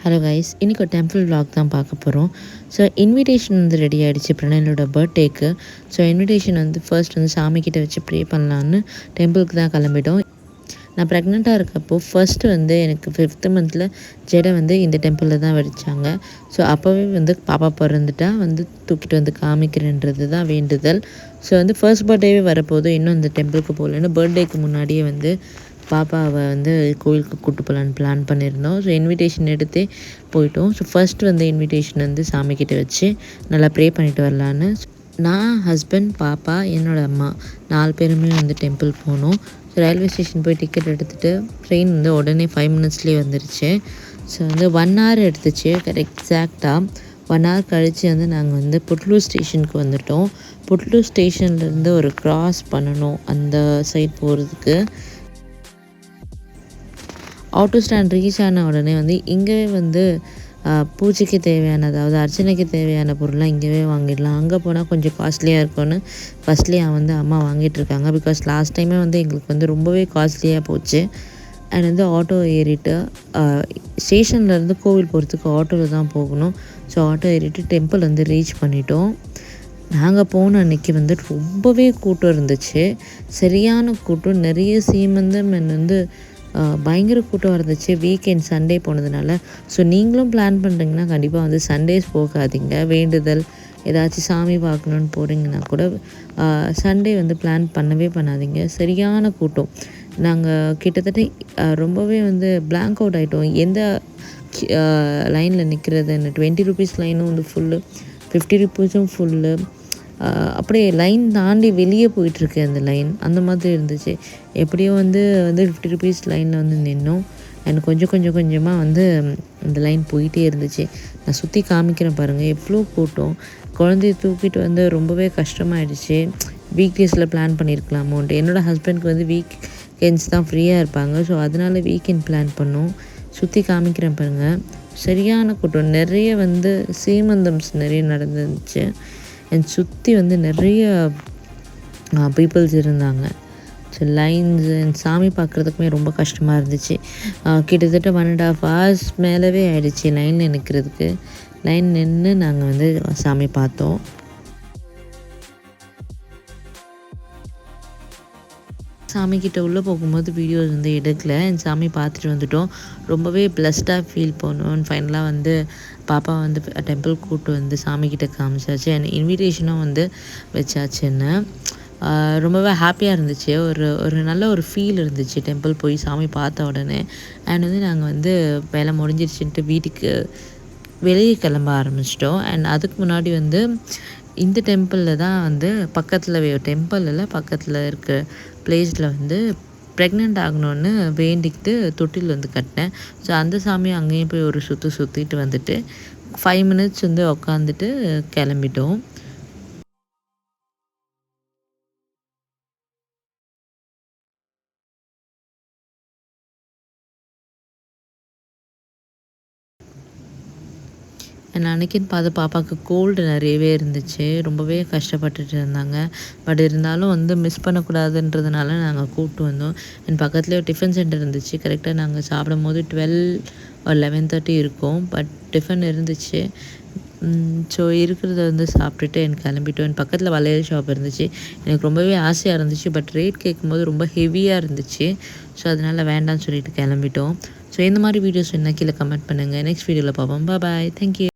Hello guys இன்றைக்கி ஒரு temple vlog தான் பார்க்க போகிறோம் ஸோ இன்விடேஷன் வந்து ரெடி ஆகிடுச்சு பிரணயனோட பர்த்டேக்கு ஸோ இன்விடேஷன் வந்து ஃபர்ஸ்ட் வந்து சாமிக்கிட்ட வச்சு ப்ரே பண்ணலான்னு டெம்பிளுக்கு தான் கிளம்பிட்டோம். நான் ப்ரெக்னெண்ட்டாக இருக்கப்போ ஃபர்ஸ்ட்டு வந்து எனக்கு ஃபிஃப்த்து மந்தில் ஜெடை வந்து இந்த டெம்பிளில் தான் வடித்தாங்க ஸோ அப்போவே வந்து பாப்பா பிறந்துட்டா வந்து தூக்கிட்டு வந்து காமிக்கிறேன்றது தான் வேண்டுதல். ஸோ வந்து ஃபர்ஸ்ட் பர்த்டேவே வரப்போது இன்னும் இந்த டெம்பிளுக்கு போகலன்னு பர்த்டேக்கு முன்னாடியே வந்து பாப்பாவை வந்து கோயிலுக்கு கூட்டு போகலான்னு பிளான் பண்ணியிருந்தோம். ஸோ இன்விடேஷன் எடுத்தே போயிட்டோம். ஸோ ஃபர்ஸ்ட் வந்து இன்விடேஷன் வந்து சாமிக்கிட்ட வச்சு நல்லா ப்ரே பண்ணிட்டு வரலான்னு. நான் ஹஸ்பண்ட் பாப்பா என்னோடய அம்மா நாலு பேருமே வந்து டெம்பிள் போனோம். ஸோ ரயில்வே ஸ்டேஷன் போய் டிக்கெட் எடுத்துகிட்டு ட்ரெயின் வந்து உடனே ஃபைவ் மினிட்ஸ்லேயே வந்துருச்சு. ஸோ வந்து ஒன் ஹவர் எடுத்துச்சு. எக்ஸாக்டாக ஒன் ஹவர் கழித்து வந்து நாங்கள் வந்து புட்லூர் ஸ்டேஷனுக்கு வந்துட்டோம். புட்லூர் ஸ்டேஷன்லேருந்து ஒரு க்ராஸ் பண்ணணும் அந்த சைட் போகிறதுக்கு ஆட்டோ ஸ்டாண்ட் ரீச் ஆன உடனே வந்து இங்கேவே வந்து பூஜைக்கு தேவையான அதாவது அர்ச்சனைக்கு தேவையான பொருள்லாம் இங்கேவே வாங்கிடலாம். அங்கே போனால் கொஞ்சம் காஸ்ட்லியாக இருக்கும்னு ஃபஸ்ட்லியாக வந்து அம்மா வாங்கிட்டு இருக்காங்க. பிகாஸ் லாஸ்ட் டைமே வந்து எங்களுக்கு வந்து ரொம்பவே காஸ்ட்லியாக போச்சு. அண்ட் வந்து ஆட்டோ ஏறிட்டு ஸ்டேஷன்லேருந்து கோவில் போகிறதுக்கு ஆட்டோவில் தான் போகணும். ஸோ ஆட்டோ ஏறிட்டு டெம்பிள் வந்து ரீச் பண்ணிட்டோம். நாங்கள் போன அன்னைக்கு வந்து ரொம்பவே கூட்டம் இருந்துச்சு. சரியான கூட்டம். நிறைய சீமந்தம் அண்ட் வந்து பயங்கர கூட்டம் இருந்துச்சு. வீக்கெண்ட் சண்டே போனதுனால. ஸோ நீங்களும் பிளான் பண்ணுறீங்கன்னா கண்டிப்பாக வந்து சண்டேஸ் போகாதீங்க. வேண்டுதல் ஏதாச்சும் சாமி பார்க்கணுன்னு போகிறீங்கன்னா கூட சண்டே வந்து பிளான் பண்ணவே பண்ணாதீங்க. சரியான கூட்டம். நாங்கள் கிட்டத்தட்ட ரொம்பவே வந்து பிளாங்க் அவுட் ஆகிட்டோம் எந்த லைனில் நிற்கிறதுன்னு டுவெண்ட்டி ருபீஸ் லைனும் வந்து ஃபுல்லு ஃபிஃப்டி ருபீஸும் ஃபுல்லு அப்படியே லைன் தாண்டி வெளியே போயிட்டுருக்கு அந்த லைன் அந்த மாதிரி இருந்துச்சு. எப்படியோ வந்து வந்து ஃபிஃப்டி ருபீஸ் லைனில் வந்து நின்னோம். அண்ட் கொஞ்சம் கொஞ்சம் கொஞ்சமாக வந்து அந்த லைன் போயிட்டே இருந்துச்சு. நான் சுற்றி காமிக்கிறேன் பாருங்கள் எவ்வளோ கூட்டம். குழந்தைய தூக்கிட்டு வந்து ரொம்பவே கஷ்டமாயிடுச்சு. வீக் டேஸில் பிளான் பண்ணியிருக்கலாமோன்ட்டு என்னோடய ஹஸ்பண்ட்க்கு வந்து வீக் எண்ட்ஸ் தான் ஃப்ரீயாக இருப்பாங்க. ஸோ அதனால் வீக்கெண்ட் பிளான் பண்ணோம். சுற்றி காமிக்கிறேன் பாருங்கள் சரியான கூட்டம். நிறைய வந்து சீமந்தம்ஸ் நிறைய நடந்துச்சு. அண்ட் சுற்றி வந்து நிறைய பீப்புள்ஸ் இருந்தாங்க. ஸோ லைன்ஸ் அண்ட் சாமி பார்க்குறதுக்குமே ரொம்ப கஷ்டமாக இருந்துச்சு. கிட்டத்தட்ட ஒன் அண்ட் ஆஃப் ஹவர்ஸ் மேலவே ஆயிடுச்சு லைனில் நிற்கிறதுக்கு லைன் நின்று நாங்கள் வந்து சாமி பார்த்தோம். சாமிக்கிட்ட உள்ளே போகும்போது வீடியோஸ் வந்து எடுக்கல. என் சாமி பார்த்துட்டு வந்துட்டோம். ரொம்பவே ப்ளஸ்டாக ஃபீல் பண்ணோம். ஃபைனலாக வந்து பாப்பா வந்து டெம்பிள் கூப்பிட்டு வந்து சாமிக்கிட்ட காமிச்சாச்சு. அண்ட் இன்விடேஷனும் வந்து வச்சாச்சுன்னு ரொம்பவே ஹாப்பியாக இருந்துச்சு. ஒரு ஒரு நல்ல ஒரு ஃபீல் இருந்துச்சு. டெம்பிள் போய் சாமி பார்த்த உடனே. அண்ட் வந்து நாங்கள் வந்து வேலை முடிஞ்சிருச்சுன்ட்டு வீட்டுக்கு வெளியே கிளம்ப ஆரம்பிச்சிட்டோம். அண்ட் அதுக்கு முன்னாடி வந்து இந்த டெம்பிளில் தான் வந்து பக்கத்தில் டெம்பிளில் பக்கத்தில் இருக்க பிளேஸில் வந்து ப்ரெக்னென்ட் ஆகணுன்னு வேண்டிக்கிட்டு தொட்டில் வந்து கட்டினேன். ஸோ அந்த சாமி அங்கேயும் போய் ஒரு சுற்று சுற்றிட்டு வந்துட்டு ஃபைவ் மினிட்ஸ் வந்து உக்காந்துட்டு கிளம்பிட்டோம். அன்றைக்கின்னு பார்த்து பாப்பாவுக்கு கோல்டு நிறையவே இருந்துச்சு. ரொம்பவே கஷ்டப்பட்டுட்டு இருந்தாங்க. பட் இருந்தாலும் வந்து மிஸ் பண்ணக்கூடாதுன்றதுனால நாங்கள் கூப்பிட்டு வந்தோம். என் பக்கத்துலேயே டிஃபன் சென்டர் இருந்துச்சு. கரெக்டாக நாங்கள் சாப்பிடும் போது டுவெல் ஒரு லெவன் தேர்ட்டி இருக்கும். பட் டிஃபன் இருந்துச்சு. ஸோ இருக்கிறத வந்து சாப்பிட்டுட்டு எனக்கு கிளம்பிட்டோம். என் பக்கத்தில் வளையல் ஷாப் இருந்துச்சு. எனக்கு ரொம்பவே ஆசையாக இருந்துச்சு. பட் ரேட் கேட்கும்போது ரொம்ப ஹெவியாக இருந்துச்சு. ஸோ அதனால் வேண்டாம்னு சொல்லிட்டு கிளம்பிட்டோம். ஸோ இந்த மாதிரி வீடியோஸ் என்ன கீழே கமெண்ட் பண்ணுங்கள் நெக்ஸ்ட் வீடியோவில் பார்ப்போம். Bye thank you